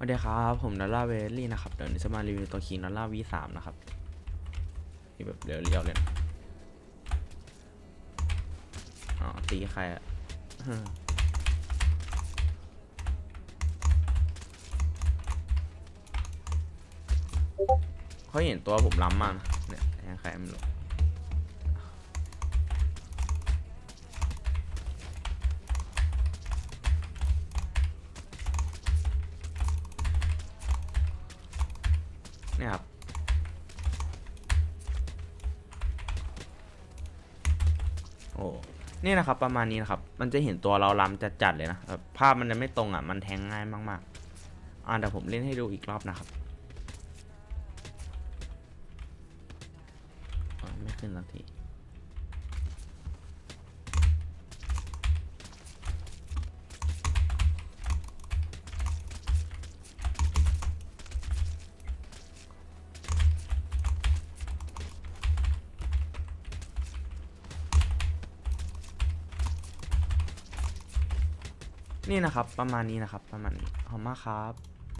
สวัสดีครับ ผมดอลลาร์เวลลี่นะครับ เดี๋ยวนี้จะมารีวิวตัวคีนดอลลาร์ V3 นะครับที่แบบเรียวๆเลยนะอ๋อ ตีใครอะฮึ่มเขาเห็นตัวผมล้ำมากนะเนี่ยแทงใครไม่รู้ เนี่ยครับโอ้นี่นะครับประมาณนี้นะครับ มันจะเห็นตัวเราลำจัดๆเลยนะภาพมันจะไม่ตรงอะ มันแทงง่ายมากๆ อ่าเดี๋ยวผมเล่นให้ดูอีกรอบนะครับไม่ขึ้นสักที นี่นะครับ ประมาณนี้นะครับ ประมาณนี้ขอบมากครับ